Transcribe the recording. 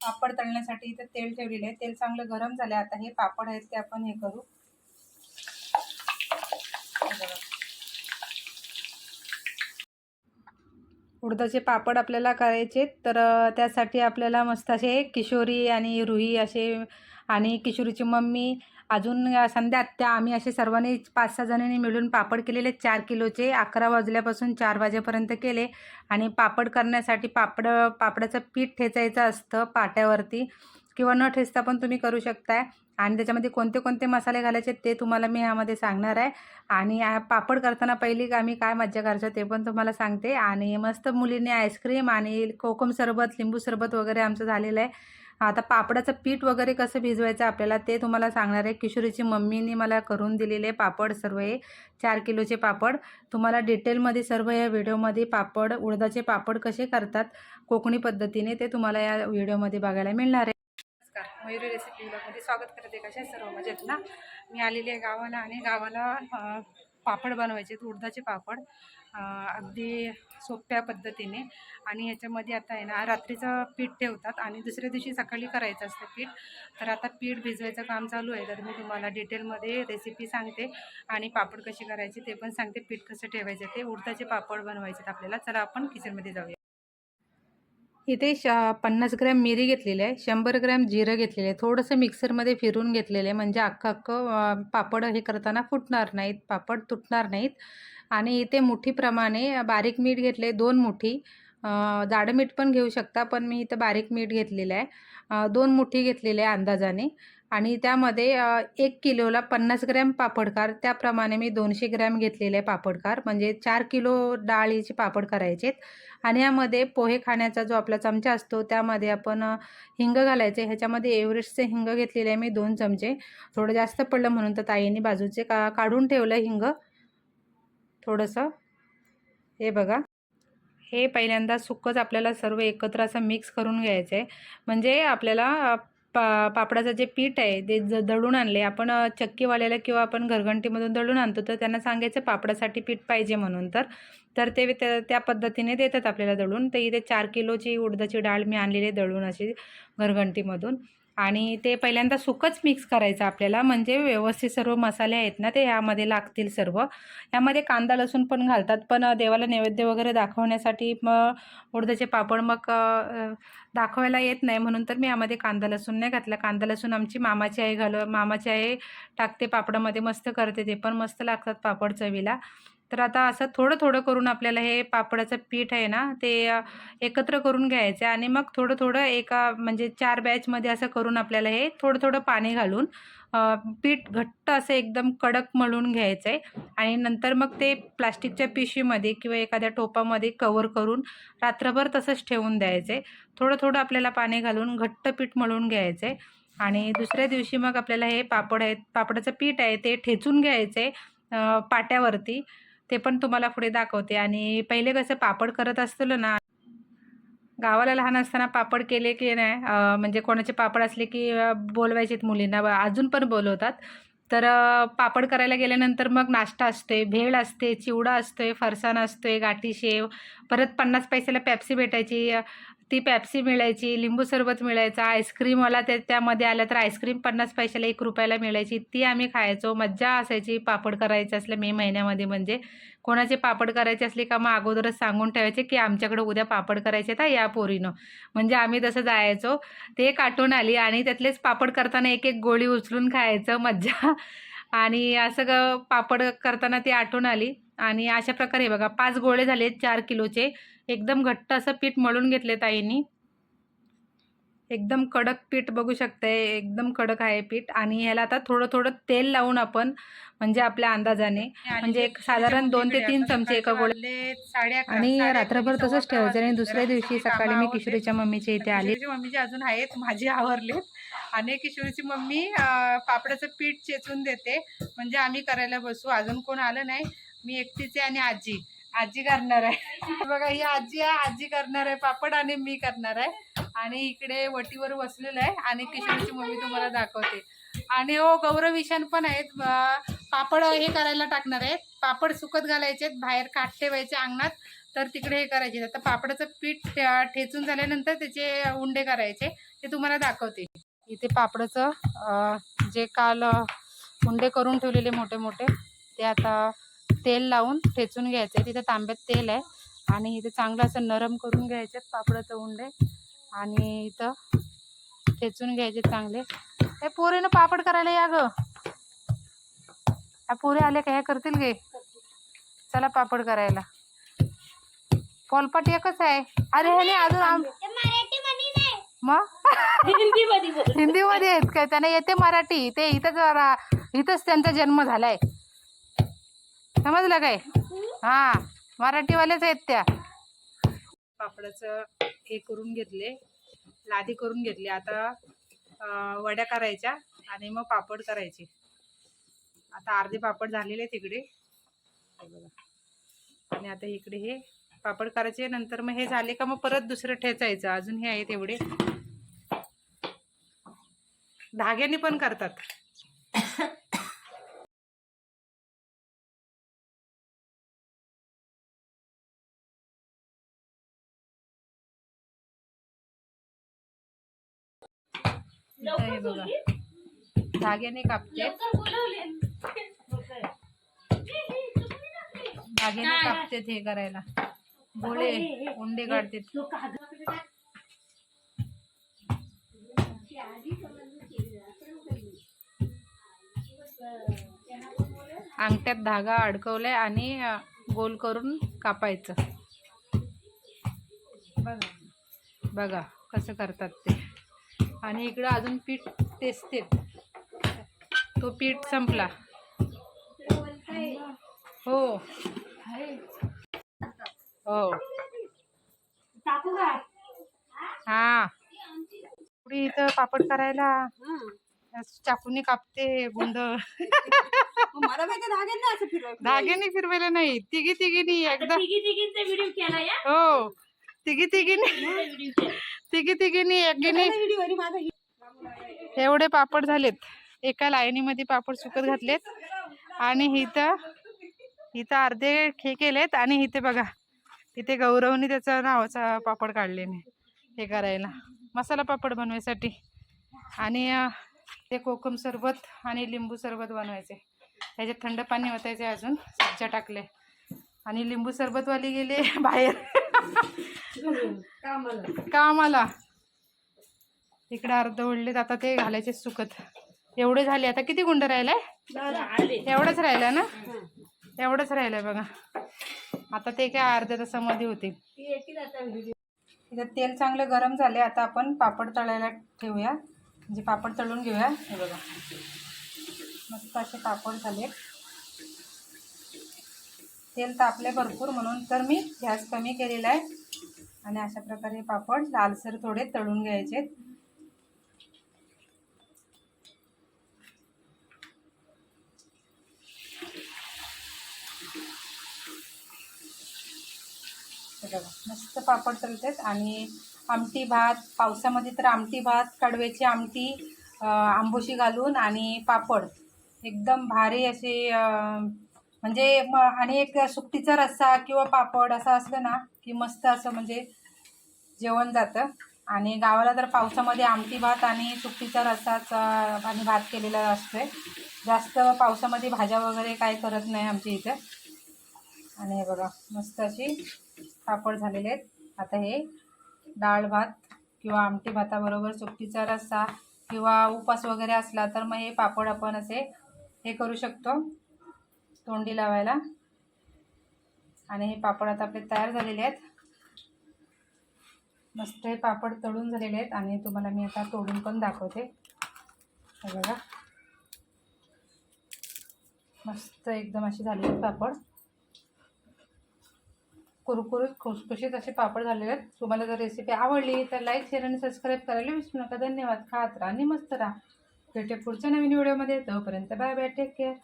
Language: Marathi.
पापड तळण्यासाठी इथं तेल ठेवलेलं आहे. तेल चांगलं गरम झालं आता हे पापड आहेत ते आपण हे करू. उडदाचे पापड आपल्याला करायचे तर त्यासाठी आपल्याला मस्त असे किशोरी आणि रुही असे आणि किशोरीची मम्मी अजून अ, संध्या आत्या आम्ही असे सर्वांनी पाच सहा जणांनी मिळून पापड केलेले चार किलोचे अकरा वाजल्यापासून चार वाजेपर्यंत केले. आणि पापड करण्यासाठी पापड पापडाचं पीठ ठेचायचं असतं पाट्यावरती किंवा न ठेचता पण तुम्ही करू शकताय. आणि त्याच्यामध्ये कोणते कोणते मसाले घालायचे ते तुम्हाला मी ह्यामध्ये सांगणार आहे. आणि पापड करताना पहिली आम्ही काय मज्जा करायचो ते पण तुम्हाला सांगते. आणि मस्त मुलींनी आईस्क्रीम आणि कोकम सरबत लिंबू सरबत वगैरे आमचं झालेलं आहे. आता पापडाचं पीठ वगैरे कसं भिजवायचं आपल्याला ते तुम्हाला सांगणार आहे. किशोरीची मम्मीनी मला करून दिलेले पापड सर्व हे चार किलोचे पापड. तुम्हाला डिटेलमध्ये सर्व या व्हिडिओमध्ये पापड उडदाचे पापड कसे करतात कोकणी पद्धतीने ते तुम्हाला या व्हिडिओमध्ये बघायला मिळणार आहे. नमस्कार मयुरी रेसिपी ब्लॉगमध्ये स्वागत करते कशा सर्व मजेत ना मी आलेली आहे गावाला आणि गावाला पापड बनवायचे आहेत, उडदाचे पापड. अगदी सोप्या पद्धतीने. आणि ह्याच्यामध्ये आता आहे ना रात्रीचं पीठ ठेवतात आणि दुसऱ्या दिवशी सकाळी करायचं असतं पीठ. तर आता पीठ भिजवायचं काम चालू आहे तर मी तुम्हाला डिटेलमध्ये रेसिपी सांगते. आणि पापड कशी करायची ते पण सांगते पीठ कसं ठेवायचं ते. उडदाचे पापड बनवायचे आपल्याला. चला आपण किचनमध्ये जाऊया. इथे श पन्नास ग्रॅम मिरी घेतलेली आहे शंभर ग्रॅम जिरं घेतलेलं आहे. थोडंसं मिक्सरमध्ये फिरून घेतलेलं आहे. म्हणजे अख्खं अख्खं पापड हे करताना फुटणार नाहीत पापड तुटणार नाहीत. आणि इथे मुठीप्रमाणे बारीक मीठ घेतले दोन मुठी. जाडं मीठ पण घेऊ शकता पण मी इथं बारीक मीठ घेतलेलं आहे. दोन मुठी घेतलेले आहे अंदाजाने. आणि त्यामध्ये एक किलोला पन्नास ग्रॅम पापडकार त्याप्रमाणे मी दोनशे ग्रॅम घेतलेले आहे पापडकार. म्हणजे चार किलो डाळीचे पापड करायचे आणि यामध्ये पोहे खाण्याचा जो आपला चमचा असतो त्यामध्ये आपण हिंग घालायचे. ह्याच्यामध्ये एव्हरेस्टचे हिंग घेतलेले आहे मी दोन चमचे. थोडं जास्त पडलं म्हणून तर ताईंनी बाजूचे का काढून ठेवलं हिंग. थोडंसं. हे बघा. हे पहिल्यांदा सुकंच आपल्याला सर्व एकत्र असं मिक्स करून घ्यायचं आहे म्हणजे आपल्याला पा पापडाचं जे पीठ आहे ते ज दळून आणले. आपण चक्कीवाल्याला किंवा आपण घरघंटीमधून दळून आणतो तर त्यांना सांगायचं पापडासाठी पीठ पाहिजे म्हणून तर. तर ते त्या त्या पद्धतीने देतात आपल्याला दळून. तर इथे चार किलोची उडदाची डाळ मी आणलेली आहे दळून अशी घरघंटीमधून. आणि ते पहिल्यांदा सुकंच मिक्स करायचं आपल्याला. म्हणजे व्यवस्थित सर्व मसाले आहेत ना ते यामध्ये लागतील सर्व. यामध्ये कांदा लसूण पण घालतात. पण देवाला नैवेद्य वगैरे दाखवण्यासाठी मग उडदाचे पापड मग दाखवायला येत नाही. म्हणून तर मी यामध्ये कांदा लसूण नाही घातला. कांदा लसूण आमची मामाची आई घाल मामाची आई टाकते पापडामध्ये. मस्त करते ते पण. मस्त लागतात पापड चवीला. तर आता असं थोडं थोडं करून आपल्याला हे पापडाचं पीठ आहे ना ते एकत्र करून घ्यायचं आहे आणि मग थोडं थोडं एका म्हणजे चार बॅचमध्ये असं करून आपल्याला हे थोडं थोडं पाणी घालून पीठ घट्ट असं एकदम कडक मळून घ्यायचं आहे आणि नंतर मग ते प्लास्टिकच्या पिशवीमध्ये किंवा एखाद्या टोपामध्ये कवर करून रात्रभर तसंच ठेवून द्यायचं आहे थोडं थोडं आपल्याला पाणी घालून घट्ट पीठ मळून घ्यायचं आहे आणि दुसऱ्या दिवशी मग आपल्याला हे पापड आहेत पापडाचं पीठ आहे ते ठेचून घ्यायचं आहे पाट्यावरती ते पण तुम्हाला पुढे दाखवते. आणि पहिले कसं पापड करत असतो ना गावाला लहान असताना पापड केले की नाही म्हणजे कोणाचे पापड असले की बोलवायचेत मुलींना अजून पण बोलवतात. तर पापड करायला गेल्यानंतर मग नाश्ता असतोय भेळ असते चिवडा असतोय फरसाण असतोय गाठी शेव परत पन्नास पैशाला पॅप्सी भेटायची ती पॅप्सी मिळायची लिंबू सरबत मिळायचा आईस्क्रीमवाला ते त्यामध्ये आलं तर आईस्क्रीम पन्नास पैशाला एक रुपयाला मिळायची. ती आम्ही खायचो. मज्जा असायची पापड करायचं असलं मे महिन्यामध्ये म्हणजे. कोणाचे पापड करायचे असले का मग अगोदरच सांगून ठेवायचे की आमच्याकडे उद्या पापड करायचे तर या पोरीनं. म्हणजे आम्ही तसं जायचो. ते एक आठवण आली आणि त्यातलेच पापड करताना एक एक गोळी उचलून खायचं. मज्जा. आणि असं ग पापड करताना ती आठवण आली. आणि अशा प्रकारे हे बघा पाच गोळे झाले चार किलोचे. एकदम घट्ट असं पीठ मळून घेतले ताईंनी. एकदम कडक पीठ बघू शकताय एकदम कडक आहे पीठ. आणि ह्याला आता थोडं थोडं तेल लावून आपण म्हणजे आपल्या अंदाजाने म्हणजे एक साधारण दोन ते तीन चमचे एका गोळ्या आणि रात्रभर तसंच ठेवायचं आणि दुसऱ्या दिवशी सकाळी मी किशोरीच्या मम्मीच्या इथे आली. मम्मीचे अजून आहेत माझी आवरलेत. आणि किशोरीची मम्मी पापडाचं पीठ चेचून देते. म्हणजे आम्ही करायला बसू अजून कोण आलं नाही. मी एकटीच आहे आणि आजी. आजी करणार आहे. बघा ही आजी आहे आजी करणार आहे पापड आणि मी करणार आहे. आणि इकडे वटीवर बसलेलं आहे आणि किशोरची मम्मी तुम्हाला दाखवते. आणि हो गौरव ईशान पण आहेत. पापड हे करायला टाकणार आहेत. पापड सुकत घालायचे आहेत बाहेर काठ ठेवायचे अंगणात. तर तिकडे हे करायचे आता पापडाचं पीठ ठे- ठेचून झाल्यानंतर त्याचे उंडे करायचे. ते तुम्हाला दाखवते. इथे पापडाचं जे काल उंडे करून ठेवलेले मोठे मोठे ते आता तेल लावून ठेचून घ्यायचे तिथे तांब्यात तेल आहे आणि इथे चांगलं असं नरम करून घ्यायचे पापडाचं उंडे आणि इथं ठेचून घ्यायचे चांगले. हे पोरीनं पापड करायला या ग. पोरी आले का? ह्या करतील गे. चला पापड करायला. पोलपाट एकच आहे. अरे ह्याने अजून आम मग? हिंदीमध्ये आहेत काय? त्यांना येते मराठी. ते इथंच इथंच त्यांचा जन्म झालाय. समजलं काय? हा मराठीवालेच आहेत त्या. पापडाचं हे करून घेतले लादी करून घेतली. आता वड्या करायच्या आणि मग पापड करायचे. आता अर्धे पापड झालेले आहेत बघा. आणि आता इकडे हे पापड करायचे. नंतर मग हे झाले का मग परत दुसरं ठेचायचं. अजून हे आहेत एवढे. धाग्याने पण करतात. इथं हे बघा. धाग्याने कापते. धाग्याने कापते हे करायला. गोळे उंडे काढते अंगठ्यात धागा अडकवलाय आणि गोल करून कापायचं. बघा. बघा कसं करतात ते. आणि इकडं अजून पीठ तेचते तो पीठ संपला. हो. हो. हा. पुढे इथं पापड करायला. चाकूने कापते माहिती धाग्यांना फिरवायला. नाही. तिघी तिघीनी एकदा हो. तिघी तिघीनी तिघी तिघीनी एकीने एवढे पापड झालेत. एका लाईनीमध्ये पापड सुकत घातलेत. आणि इथं इथं अर्धे हे केलेत आणि इथे बघा इथे गौरवनी त्याचं नावाचा पापड काढले हे करायला. मसाला पापड बनवायसाठी. आणि ते कोकम सरबत आणि लिंबू सरबत बनवायचे. त्याच्यात थंड पाणी ओतायचे अजून सज्जा टाकले. आणि लिंबू सरबतवाली गेले बाहेर. कामाला. इकडे अर्ध ओढलेत आता ते घालायचे सुकत. एवढे झाले आता किती गुंड राहिलाय? एवढंच राहिलं ना? एवढंच राहिलंय बघा. आता ते काय अर्ध्या तासामध्ये होते तेल चांगलं गरम झाले आता आपण पापड तळायला ठेवूया. म्हणजे पापड तळून घेऊया. हे बघा. मस्त असे पापड झाले तेल तापले भरपूर म्हणून तर मी गॅस कमी केलेला आहे. आणि अशा प्रकारे पापड लालसर थोडे तळून घ्यायचे. बघा मस्त पापड तळतात. आणि आमटी भात पावसामध्ये तर आमटी भात कडव्याची आमटी आंबोशी घालून आणि पापड. एकदम भारी असे म्हणजे म आणि एक सुकटीचा रस्सा किंवा पापड असं असलं ना की मस्त असं म्हणजे जेवण जातं. आणि गावाला तर पावसामध्ये आमटी भात आणि सुकटीचा रस्साचा आणि भात केलेला असतोय. जास्त पावसामध्ये भाज्या वगैरे काय करत नाही आमच्या इथं. आणि हे बघा मस्त अशी पापड झालेले आहेत. आता हे डाळ भात किंवा आमटी भाताबरोबर सुकटीचा रस्सा किंवा उपास वगैरे असला तर मग हे पापड आपण असे हे करू शकतो. तोंडी लावायला. आणि हे पापड आता आपले तयार झालेले आहेत. मस्त हे पापड तळून झालेले आहेत आणि तुम्हाला मी आता तोडून पण दाखवते. हे बघा. मस्त एकदम असे झालेले आहेत पापड. कुरकुरीत खुसखुशीत असे पापड झालेले आहेत. तुम्हाला जर रेसिपी आवडली तर लाईक शेअर आणि सबस्क्राईब करायला विसरू नका. धन्यवाद. खात राहा आणि मस्त राहा. भेटे पुढच्या नवीन व्हिडिओमध्ये तोपर्यंत बाय बाय टेक केअर